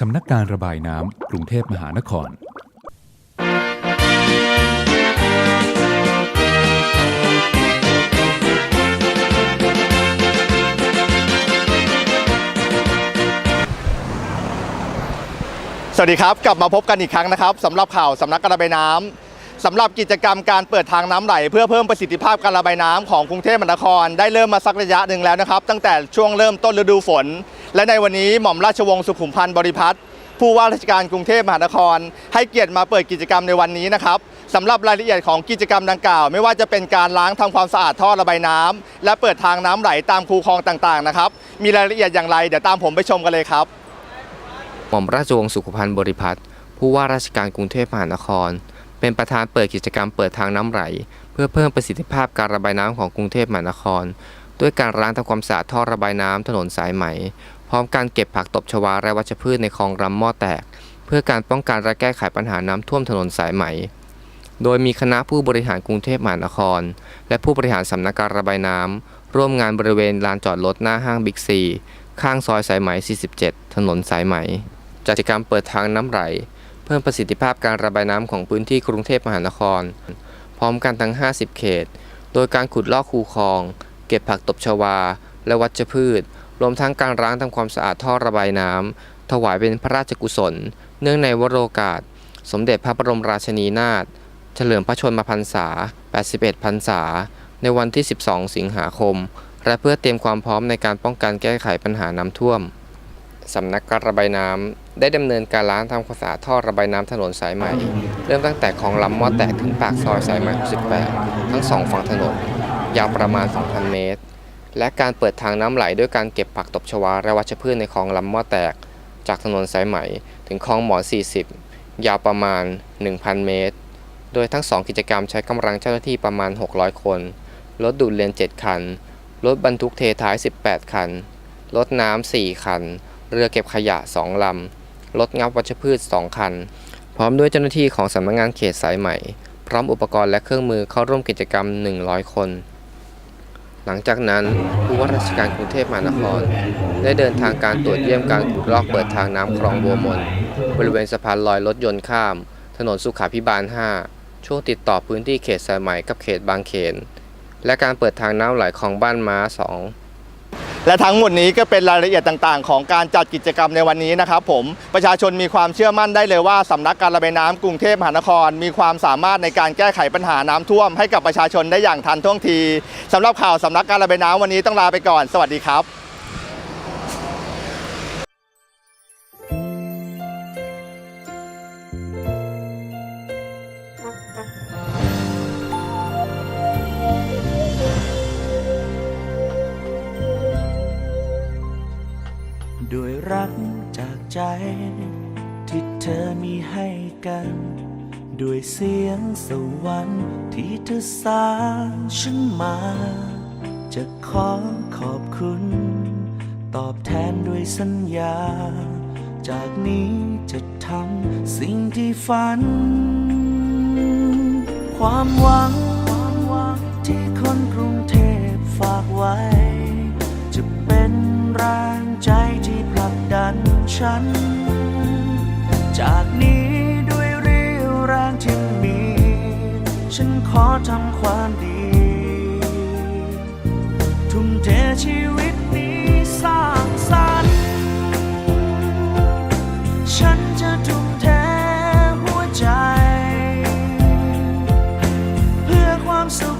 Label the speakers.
Speaker 1: สำนักการระบายน้ำกรุงเทพมหานคร
Speaker 2: สวัสดีครับ กลับมาพบกันอีกครั้งนะครับสำหรับข่าวสำนักการระบายน้ำสำหรับกิจกรรมการเปิดทางน้ำไหล เพื่อเพิ่มประสิทธิภาพการระบายน้ำของกรุงเทพมหานคร ได้เริ่มมาสักระยะหนึ่งแล้วนะครับ ตั้งแต่ช่วงเริ่มต้นฤดูฝน และในวันนี้หม่อมราชวงศ์สุขุมพันธ์บริพัตรผู้ว่าราชการกรุงเทพมหานคร ให้เกียรติมาเปิดกิจกรรมในวันนี้นะครับสำหรับรายละเอียดของกิจกรรมดังกล่าว ไม่ว่าจะเป็นการล้างทำความสะอาดท่อระบายน้ำและเปิดทางน้ำไหลตามคูคลองต่างๆนะครับมีรายละเอียดอย่างไรเดี๋ยวตามผมไปชมกันเลยครับ
Speaker 3: หม่อมราชวงศ์สุขุพันธ์บริพัตรผู้ว่าราชการกรุงเทพมหานคร เป็นประธานเปิดกิจกรรมเปิดทางน้ำไหล เพื่อเพิ่มประสิทธิภาพการระบายน้ำของกรุงเทพมหานคร ด้วยการล้างทำความสะอาดท่อระบายน้ำถนนสายไหมพ ร้อมการเก็บผักตบชวาและวัชพืชในคลองลำหม้อแตก เพื่อการป้องกันและแก้ไขปัญหาน้ำท่วมถนนสายไหม โดยมีคณะผู้บริหารกรุงเทพมหานคร และผู้บริหารสำนักการระบายน้ำร่วมงานบริเวณลานจอดรถหน้าห้างบิ๊กซี ข้างซอยสายไหม 47 ถนนสายไหม จัดกิจกรรมเปิดทางน้ำไหล เพิ่มประสิทธิภาพการระบายน้ำของพื้นที่กรุงเทพมหานคร พร้อมกันทั้ง 50 เขต โดยการขุดลอกคูคลอง เก็บผักตบชวา และวัชพืช วมทั้งการล้างทำความสะอาดท่อระบายน้ำถวายเป็นพระราชกุศล เนื่องในวโรกาส สมเด็จพระบรมราชินีนาถเฉลิมพระชนมพรรษา 81 พรรษา ในวันที่ 12 สิงหาคม และเพื่อเตรียมความพร้อมในการป้องกันแก้ไขปัญหาน้ำท่วม สำนักการระบายน้ำได้ดำเนินการล้างทำความสะอาดท่อระบายน้ำถนนสายใหม่ เริ่มตั้งแต่คลองลำมอแตกถึงปากซอยสายไหม68 ทั้งสองฝั่งถนน ยาวประมาณ 2,000 เมตร และการเปิดทางน้ำไหลด้วยการเก็บผักตบชวาและวัชพืชในคลองลำมอแตก จากถนนสายไหมถึงคลองหมอน 40 ยาวประมาณ 1,000 เมตร โดยทั้งสองกิจกรรมใช้กำลังเจ้าหน้าที่ประมาณ 600 คน รถดูดเรียน7 คัน รถบรรทุกเทท้าย 18 คัน รถน้ำ 4 คัน เรือเก็บขยะ 2 ลำ รถงับวัชพืช 2 คัน พร้อมด้วยเจ้าหน้าที่ของสำนักงานเขตสายใหม่พร้อมอุปกรณ์และเครื่องมือเข้าร่วมกิจกรรม 100 คน หลังจากนั้นผู้ว่าราชการกรุงเทพมหานคร ได้เดินทางการตรวจเยี่ยมการขุดลอกเปิดทางน้ำคลองบัวมน บริเวณสะพานลอยรถยนต์ข้าม ถนนสุขาพิบาล 5 ช่วงติดต่อพื้นที่เขตสายไหมกับเขตบางเขน และการเปิดทางน้ำไหลของบ้านม้า 2
Speaker 2: และทั้งหมดนี้ก็เป็นรายละเอียดต่างๆ ของการจัดกิจกรรมในวันนี้นะครับผมประชาชนมีความเชื่อมั่นได้เลยว่าสำนักการระบายน้ำกรุงเทพมหานคร มีความสามารถในการแก้ไขปัญหาน้ำท่วมให้กับประชาชนได้อย่างทันท่วงทีสำหรับข่าวสำนักการระบายน้ำวันนี้ต้องลาไปก่อน สวัสดีครับ
Speaker 4: ใจ ที่เธอมีให้กัน ด้วยเสียงสวรรค์ที่เธอสร้างฉันมา จะขอขอบคุณ ตอบแทนด้วยสัญญา จากนี้จะทำสิ่งที่ฝัน ความหวังที่คนกรุงเทพฝากไว้ัน จากนี้ด้วยเรี่ยวแรงที่มี ฉันขอทำความดี ทุ่มเทชีวิตนี้สร้างสรรค์ฉันจะทุ่มเทหัวใจ เพื่อความสุข